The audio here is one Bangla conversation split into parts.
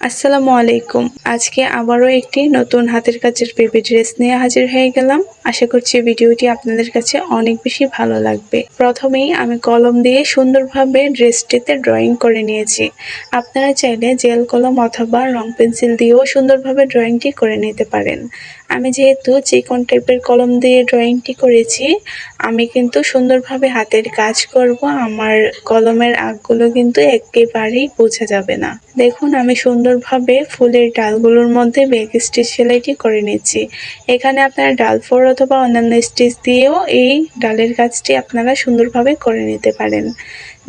আসসালামু আলাইকুম। আজকে আবারও একটি নতুন হাতের কাজের বেবি ড্রেস নিয়ে হাজির হয়ে গেলাম। আশা করছি ভিডিওটি আপনাদের কাছে অনেক বেশি ভালো লাগবে। প্রথমেই আমি কলম দিয়ে সুন্দরভাবে ড্রেসটিতে ড্রয়িং করে নিয়েছি। আপনারা চাইলে জেল কলম অথবা রং পেন্সিল দিয়েও সুন্দরভাবে ড্রয়িংটি করে নিতে পারেন। আমি যেহেতু চিকন টাইপের কলম দিয়ে ড্রয়িংটি করেছি, আমি কিন্তু সুন্দরভাবে হাতের কাজ করব। আমার কলমের আগগুলো কিন্তু একেবারেই বোঝা যাবে না। দেখুন, আমি সুন্দরভাবে ফুলের ডালগুলোর মধ্যে ব্যাক স্টিচ সেলাইটি করে নিচ্ছি এখানে আপনারা ডাল ফোর অথবা অন্যান্য স্টিচ দিয়েও এই ডালের কাজটি আপনারা সুন্দরভাবে করে নিতে পারেন।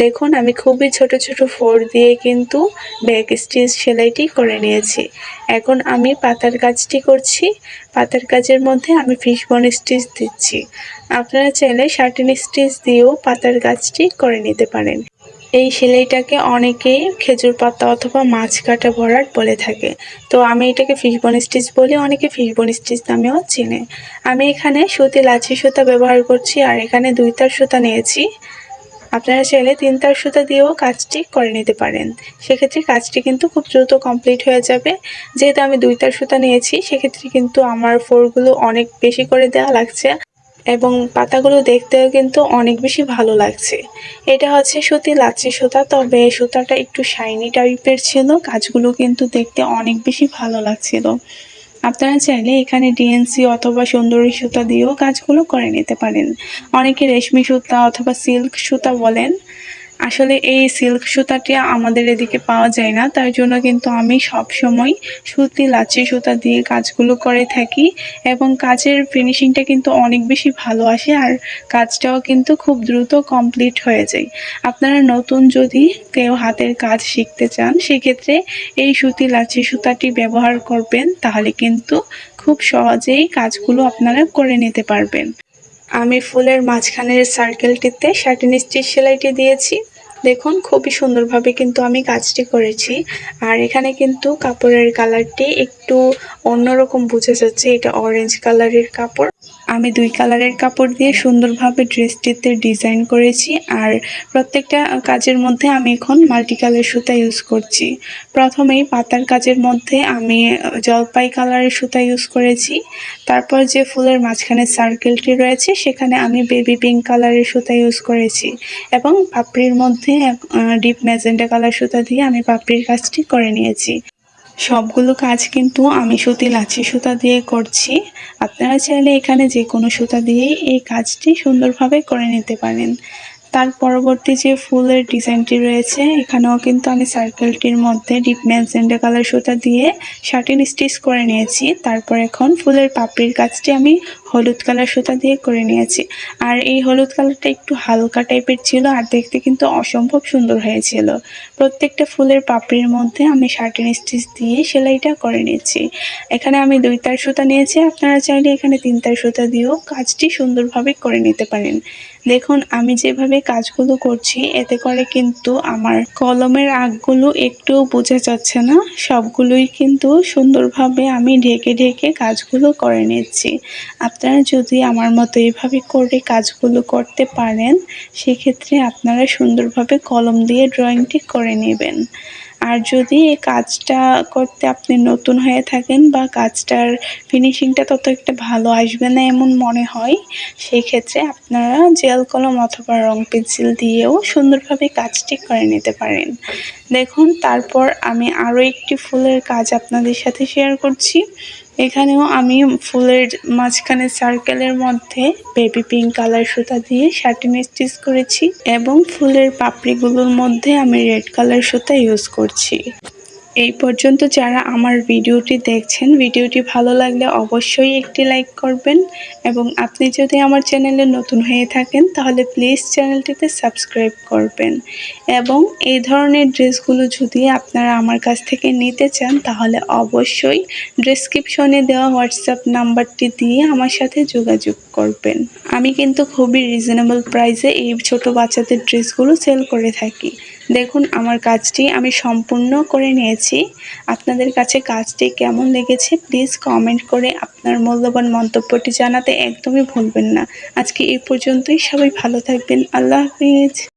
দেখুন, আমি খুবই ছোট ছোট ফোর দিয়ে কিন্তু ব্যাক স্টিচ সেলাইটি করে নিয়েছি। এখন আমি পাতার কাজটি করছি। পাতার কাজের মধ্যে আমি ফিশবন স্টিচ দিচ্ছি। আপনারা চাইলে শার্টিন স্টিচ দিয়েও পাতার কাজটি করে নিতে পারেন। এই সেলাইটাকে অনেকেই খেজুর পাতা অথবা মাছ কাটা ভরাট বলে থাকে। তো আমি এটাকে ফিশবন স্টিচ বলি, অনেকে ফিশবন স্টিচ নামেও চিনে। আমি এখানে সুতি লাচি সুতা ব্যবহার করছি আর এখানে দুই তার সুতা নিয়েছি। আপনারা চাইলে তিন তার সুতা দিয়েও কাজটি করে নিতে পারেন। সেক্ষেত্রে কাজটি কিন্তু খুব দ্রুত কমপ্লিট হয়ে যাবে। যেহেতু আমি দুই তার সুতা নিয়েছি, সেক্ষেত্রে কিন্তু আমার ফোরগুলো অনেক বেশি করে দেওয়া লাগছে। এবং পাতাগুলো দেখতেও কিন্তু অনেক বেশি ভালো লাগছে। এটা হচ্ছে সুতি লাচ্ছি সুতা, তবে সুতাটা একটু শাইনি টাইপের ছিল। কাজগুলো কিন্তু দেখতে অনেক বেশি ভালো লাগছিল। আপনারা চাইলে এখানে ডিএনসি অথবা সুন্দরী সুতা দিয়েও কাজগুলো করে নিতে পারেন। অনেকে রেশমি সুতা অথবা সিল্ক সুতা বলেন। আসলে এই সিল্ক সুতাটি আমাদের এদিকে পাওয়া যায় না, তার জন্য কিন্তু আমি সব সময় সুতি লাচি সুতা দিয়ে কাজগুলো করে থাকি এবং কাজের ফিনিশিংটা কিন্তু অনেক বেশি ভালো আসে আর কাজটাও কিন্তু খুব দ্রুত কমপ্লিট হয়ে যায়। আপনারা নতুন যদি কেউ হাতের কাজ শিখতে চান, সেক্ষেত্রে এই সুতি লাচি সুতাটি ব্যবহার করবেন, তাহলে কিন্তু খুব সহজেই কাজগুলো আপনারা করে নিতে পারবেন। আমি ফুলের মাঝখানের সার্কেলটিতে শার্টিন স্টিচ সেলাইটি দিয়েছি। দেখুন, খুবই সুন্দরভাবে কিন্তু আমি কাজটি করেছি। আর এখানে কিন্তু কাপড়ের কালারটি একটু অন্যরকম বোঝা যাচ্ছে। এটা অরেঞ্জ কালারের কাপড়। আমি দুই কালারের কাপড় দিয়ে সুন্দরভাবে ড্রেসটিতে ডিজাইন করেছি আর প্রত্যেকটা কাজের মধ্যে আমি এখন মাল্টি কালার সুতা ইউজ করছি। প্রথমেই পাতার কাজের মধ্যে আমি জলপাই কালারের সুতা ইউজ করেছি। তারপর যে ফুলের মাঝখানে সার্কেলটি রয়েছে, সেখানে আমি বেবি পিঙ্ক কালারের সুতা ইউজ করেছি এবং পাপড়ির মধ্যে ডিপ ম্যাজেন্ডা কালার সুতা দিয়ে আমি পাপড়ির কাজটি করে নিয়েছি। সবগুলো কাজ কিন্তু আমি সুতি লাচি সুতা দিয়ে করছি। আপনারা চাইলে এখানে যে কোনো সুতা দিয়েই এই কাজটি সুন্দরভাবে করে নিতে পারেন। তার পরবর্তী যে ফুলের ডিজাইনটি রয়েছে, এখানেও কিন্তু আমি সার্কেলটির মধ্যে ডিপ ম্যাজেন্ডা কালার সুতা দিয়ে শার্টিন স্টিচ করে নিয়েছি। তারপর এখন ফুলের পাপড়ির কাজটি আমি হলুদ কালার সুতা দিয়ে করে নিয়েছি। আর এই হলুদ কালারটা একটু হালকা টাইপের ছিল আর দেখতে কিন্তু অসম্ভব সুন্দর হয়েছিল। প্রত্যেকটা ফুলের পাপড়ির মধ্যে আমি শার্টিন স্টিচ দিয়ে সেলাইটা করে নিয়েছি। এখানে আমি দুই তার সুতা নিয়েছি, আপনারা চাইলে এখানে তিন তার সুতা দিয়েও কাজটি সুন্দরভাবে করে নিতে পারেন। দেখুন, আমি যেভাবে কাজগুলো করছি, এতে করে কিন্তু আমার কলমের আগগুলো একটু বোঝা যাচ্ছে না। সবগুলোই কিন্তু সুন্দরভাবে আমি ঢেকে ঢেকে কাজগুলো করে নিচ্ছি। আপনারা যদি আমার মতো এভাবে করে কাজগুলো করতে পারেন, সেক্ষেত্রে আপনারা সুন্দরভাবে কলম দিয়ে ড্রয়িংটি করে নেবেন। আর যদি এই কাজটা করতে আপনি নতুন হয়ে থাকেন বা কাজটার ফিনিশিংটা তত একটা ভালো আসবে না এমন মনে হয় সেই ক্ষেত্রে আপনারা জেল কলম অথবা রং পেন্সিল দিয়েও সুন্দরভাবে কাজটি করে নিতে পারেন। দেখুন, তারপর আমি আরও একটি ফুলের কাজ আপনাদের সাথে শেয়ার করছি। এখানেও আমি ফুলের মাঝখানে সার্কেলের মধ্যে বেবি পিঙ্ক কালার সুতা দিয়ে শার্টিন স্টিচ করেছি এবং ফুলের পাপড়িগুলোর মধ্যে আমি রেড কালার সুতা ইউজ করছি। এই পর্যন্ত যারা আমার ভিডিওটি দেখছেন, ভিডিওটি ভালো লাগলে অবশ্যই একটি লাইক করবেন এবং আপনি যদি আমার চ্যানেলে নতুন হয়ে থাকেন, তাহলে প্লিজ চ্যানেলটিতে সাবস্ক্রাইব করবেন। এবং এই ধরনের ড্রেসগুলো যদি আপনারা আমার কাছ থেকে নিতে চান, তাহলে অবশ্যই ডিসক্রিপশনে দেওয়া হোয়াটসঅ্যাপ নাম্বারটি দিয়ে আমার সাথে যোগাযোগ করবেন। আমি কিন্তু খুবই রিজনেবল প্রাইসে এই ছোট বাচ্চাদের ড্রেসগুলো সেল করে থাকি। দেখুন, আমার কাজটি আমি সম্পূর্ণ করে নিয়েছি। আপনাদের কাছে কাজটি কেমন লেগেছে প্লিজ কমেন্ট করে আপনার মূল্যবান মন্তব্যটি জানাতে একদমই ভুলবেন না। আজকে এই পর্যন্তই, সবাই ভালো থাকবেন, আল্লাহ হাফিজ।